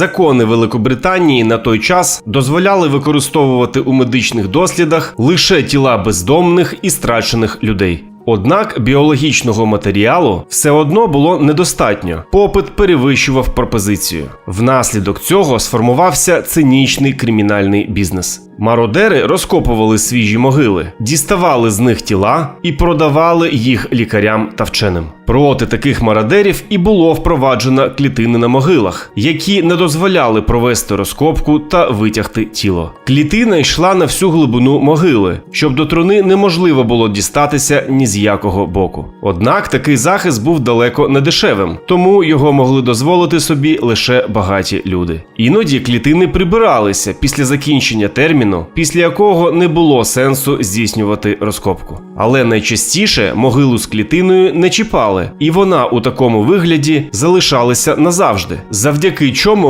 Закони Великобританії на той час дозволяли використовувати у медичних дослідах лише тіла бездомних і страчених людей. Однак біологічного матеріалу все одно було недостатньо. Попит перевищував пропозицію. Внаслідок цього сформувався цинічний кримінальний бізнес. Мародери розкопували свіжі могили, діставали з них тіла і продавали їх лікарям та вченим. Проти таких мародерів і було впроваджено клітини на могилах, які не дозволяли провести розкопку та витягти тіло. Клітина йшла на всю глибину могили, щоб до труни неможливо було дістатися ні з якого боку. Однак такий захист був далеко не дешевим, тому його могли дозволити собі лише багаті люди. Іноді клітини прибиралися після закінчення терміну, після якого не було сенсу здійснювати розкопку. Але найчастіше могилу з клітиною не чіпали, і вона у такому вигляді залишалася назавжди, завдяки чому